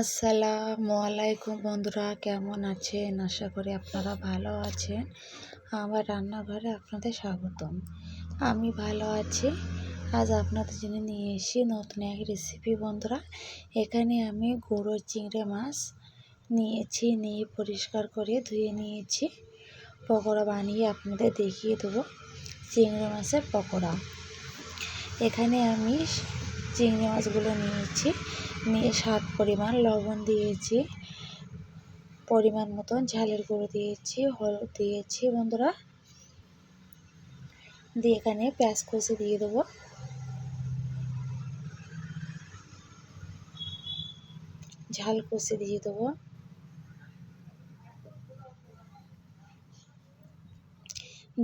আসসালামু আলাইকুম বন্ধুরা, কেমন আছেন? আশা করি আপনারা ভালো আছেন। আমার রান্নাঘরে আপনাদের স্বাগতম। আমি ভালো আছি। আজ আপনাদের জন্য নিয়ে এসি নতুন এক রেসিপি বন্ধুরা। এখানে আমি গুঁড়ো চিংড়ি মাছ নিয়েছি, নিয়ে পরিষ্কার করে ধুয়ে নিয়েছি। পকোড়া বানিয়ে আপনাদের দেখিয়ে দেবো। চিংড়ি মাছের পকোড়া। এখানে আমি চিংড়ি মাছগুলো নিয়েছি। নিয়ে স্বাদ পরিমাণ লবণ দিয়েছি। পরিমাণ মতন ঝালের গুঁড়ো দিয়েছি, হলুদ দিয়েছি। বন্ধুরা, দিয়ে এখানে পেঁয়াজ কষে দিয়ে দেবো। ঝাল কষে দিয়ে দেবো।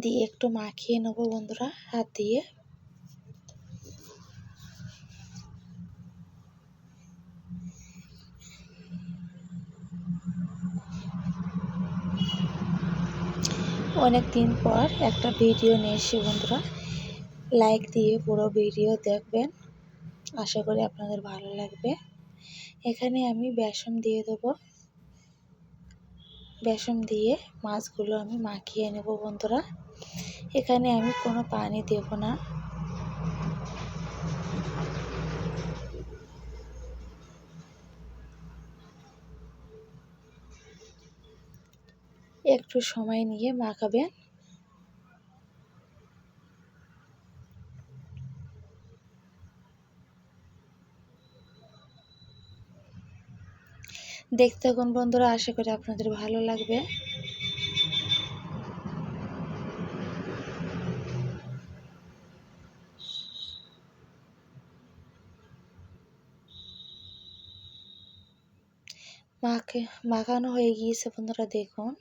দিয়ে একটু মাখিয়ে নেব বন্ধুরা, হাত দিয়ে। অনেক দিন পর একটা ভিডিও নিয়ে এসে বন্ধুরা। লাইক দিয়ে পুরো ভিডিও দেখবেন। আশা করি আপনাদের ভালো লাগবে। এখানে আমি বেসন দিয়ে দেব। বেসন দিয়ে মাছগুলো আমি মাখিয়ে নেব বন্ধুরা। এখানে আমি কোনো পানি দেব না। একটু সময় নিয়ে মাখাবেন। দেখতে এখন বন্ধুরা, আশা করি আপনাদের ভালো লাগবে। মাখে, মাখানো হয়ে গিয়েছে বন্ধুরা, দেখুন।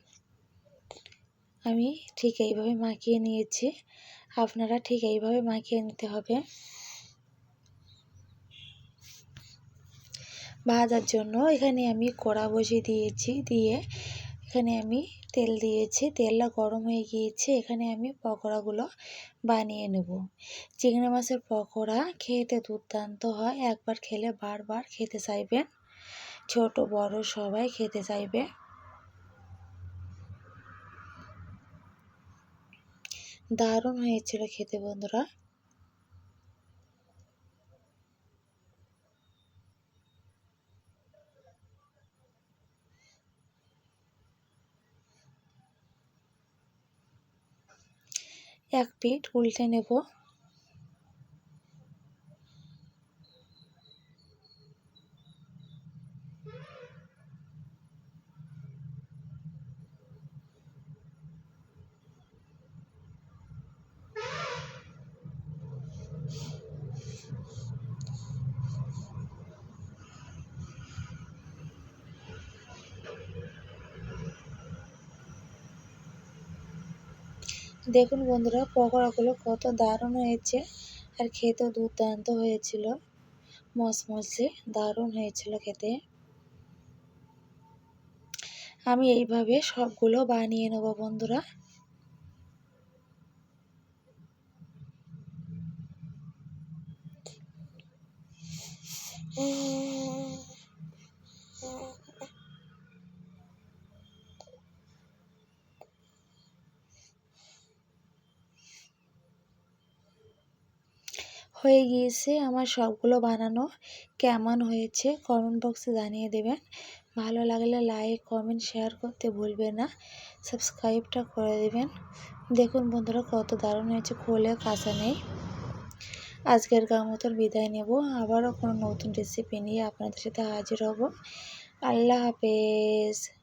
আমি ঠিক এইভাবে মাখিয়ে নিয়েছি। আপনারা ঠিক এইভাবে মাখিয়ে নিতে হবে। ভাজার জন্য এখানে আমি কড়া বসিয়ে দিয়েছি, দিয়ে এখানে আমি তেল দিয়েছি। তেলটা গরম হয়ে গিয়েছে, এখানে আমি পকোড়াগুলো বানিয়ে নেব। চিংড়ি মাছের পকোড়া খেতে দুর্দান্ত হয়। একবার খেলে বারবার খেতে চাইবেন। ছোট, বড় সবাই খেতে চাইবে। দারুণ হয়েছিল খেতে বন্ধুরা। এক পিঠ উল্টে নেব। দেখুন বন্ধুরা, পকোড়াগুলো কত দারুণ হয়েছে আর খেতেও দুর্দান্ত হয়েছিল। মশমশে দারুণ হয়েছিল খেতে। আমি এইভাবে সবগুলো বানিয়ে নেব বন্ধুরা। হয়ে গিয়েছে আমার সবগুলো বানানো। কেমন হয়েছে কমেন্ট বক্সে জানিয়ে দেবেন। ভালো লাগলে লাইক কমেন্ট শেয়ার করতে ভুলবেন না। সাবস্ক্রাইবটা করে দেবেন। দেখুন বন্ধুরা কত দারুণ হয়েছে খোলে কাঁচা নেই। আজকের গা মতন বিদায় নেব। আবারও কোনো নতুন রেসিপি নিয়ে আপনাদের সাথে হাজির হব। আল্লাহ হাফেজ।